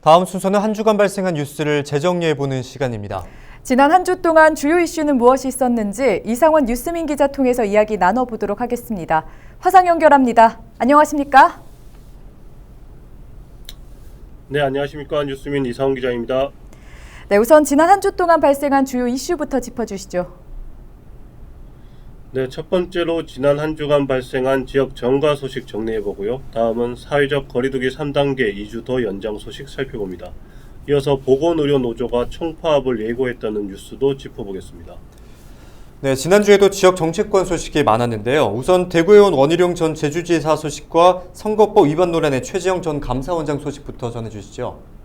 다음 순서는 한 주간 발생한 뉴스를 재정리해보는 시간입니다. 지난 한 주 동안 주요 이슈는 무엇이 있었는지 이상원 뉴스민 기자 통해서 이야기 나눠보도록 하겠습니다. 화상 연결합니다. 안녕하십니까? 네, 안녕하십니까. 뉴스민 이상훈 기자입니다. 네, 우선 지난 한 주 동안 발생한 주요 이슈부터 짚어주시죠. 네, 첫 번째로 지난 한 주간 발생한 지역 정가 소식 정리해 보고요. 다음은 사회적 거리두기 3단계 2주 더 연장 소식 살펴봅니다. 이어서 보건의료노조가 총파업을 예고했다는 뉴스도 짚어보겠습니다. 네, 지난주에도 지역 정치권 소식이 많았는데요. 우선 대구에 온 원희룡 전 제주지사 소식과 선거법 위반 논란의 최재형 전 감사원장 소식부터 전해주시죠.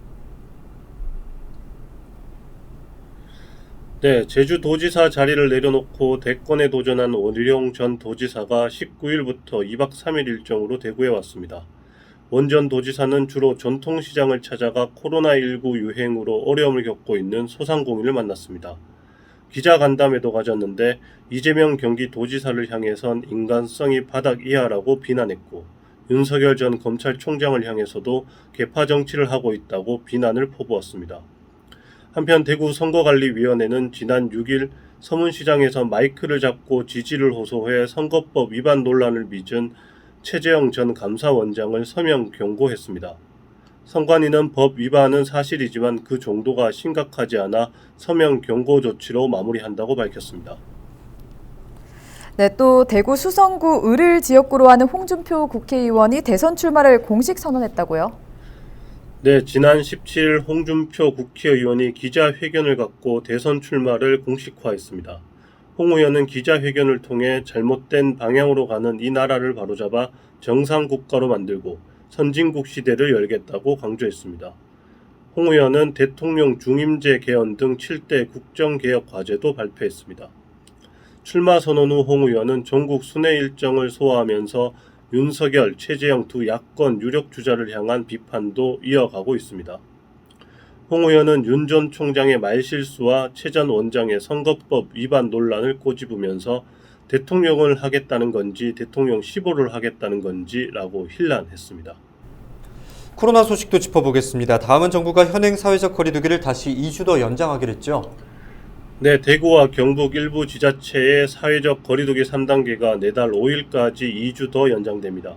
네, 제주도지사 자리를 내려놓고 대권에 도전한 원희룡 전 도지사가 19일부터 2박 3일 일정으로 대구에 왔습니다. 원 전 도지사는 주로 전통시장을 찾아가 코로나19 유행으로 어려움을 겪고 있는 소상공인을 만났습니다. 기자 간담회도 가졌는데 이재명 경기도지사를 향해선 인간성이 바닥 이하라고 비난했고 윤석열 전 검찰총장을 향해서도 개파 정치를 하고 있다고 비난을 퍼부었습니다. 한편 대구 선거관리위원회는 지난 6일 서문시장에서 마이크를 잡고 지지를 호소해 선거법 위반 논란을 빚은 최재형 전 감사원장을 서명 경고했습니다. 선관위는 법 위반은 사실이지만 그 정도가 심각하지 않아 서명 경고 조치로 마무리한다고 밝혔습니다. 네, 또 대구 수성구 을을 지역구로 하는 홍준표 국회의원이 대선 출마를 공식 선언했다고요? 네, 지난 17일 홍준표 국회의원이 기자회견을 갖고 대선 출마를 공식화했습니다. 홍 의원은 기자회견을 통해 잘못된 방향으로 가는 이 나라를 바로잡아 정상 국가로 만들고 선진국 시대를 열겠다고 강조했습니다. 홍 의원은 대통령 중임제 개헌 등 7대 국정개혁 과제도 발표했습니다. 출마 선언 후 홍 의원은 전국 순회 일정을 소화하면서 윤석열, 최재형 두 야권 유력 주자를 향한 비판도 이어가고 있습니다. 홍 의원은 윤 전 총장의 말실수와 최 전 원장의 선거법 위반 논란을 꼬집으면서 대통령을 하겠다는 건지 대통령 시보를 하겠다는 건지라고 힐난했습니다. 코로나 소식도 짚어보겠습니다. 다음은 정부가 현행 사회적 거리두기를 다시 2주 더 연장하기로 했죠. 네, 대구와 경북 일부 지자체의 사회적 거리두기 3단계가 내달 5일까지 2주 더 연장됩니다.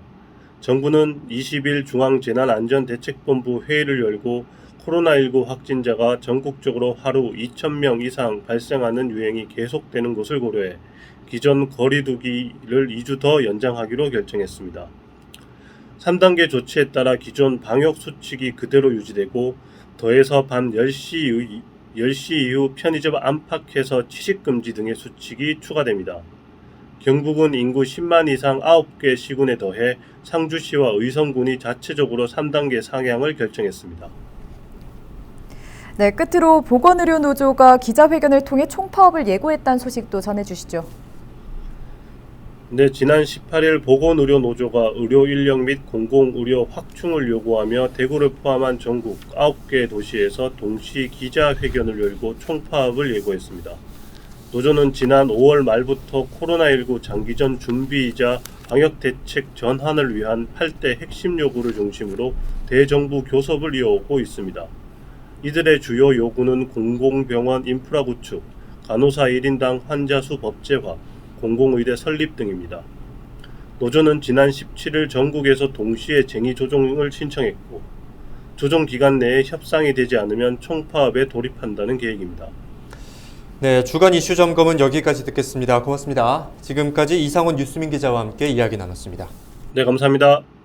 정부는 20일 중앙재난안전대책본부 회의를 열고 코로나19 확진자가 전국적으로 하루 2,000명 이상 발생하는 유행이 계속되는 것을 고려해 기존 거리두기를 2주 더 연장하기로 결정했습니다. 3단계 조치에 따라 기존 방역 수칙이 그대로 유지되고 더해서 밤 10시 이후 10시 이후 편의점 안팎에서 취식금지 등의 수칙이 추가됩니다. 경북은 인구 10만 이상 9개 시군에 더해 상주시와 의성군이 자체적으로 3단계 상향을 결정했습니다. 네, 끝으로 보건의료노조가 기자회견을 통해 총파업을 예고했다는 소식도 전해주시죠. 네, 지난 18일 보건의료노조가 의료 인력 및 공공의료 확충을 요구하며 대구를 포함한 전국 9개 도시에서 동시 기자회견을 열고 총파업을 예고했습니다. 노조는 지난 5월 말부터 코로나19 장기전 준비이자 방역대책 전환을 위한 8대 핵심 요구를 중심으로 대정부 교섭을 이어오고 있습니다. 이들의 주요 요구는 공공병원 인프라 구축, 간호사 1인당 환자 수 법제화, 공공의대 설립 등입니다. 노조는 지난 17일 전국에서 동시에 쟁의 조정을 신청했고 조정 기간 내에 협상이 되지 않으면 총파업에 돌입한다는 계획입니다. 네, 주간 이슈 점검은 여기까지 듣겠습니다. 고맙습니다. 지금까지 이상원 뉴스민 기자와 함께 이야기 나눴습니다. 네, 감사합니다.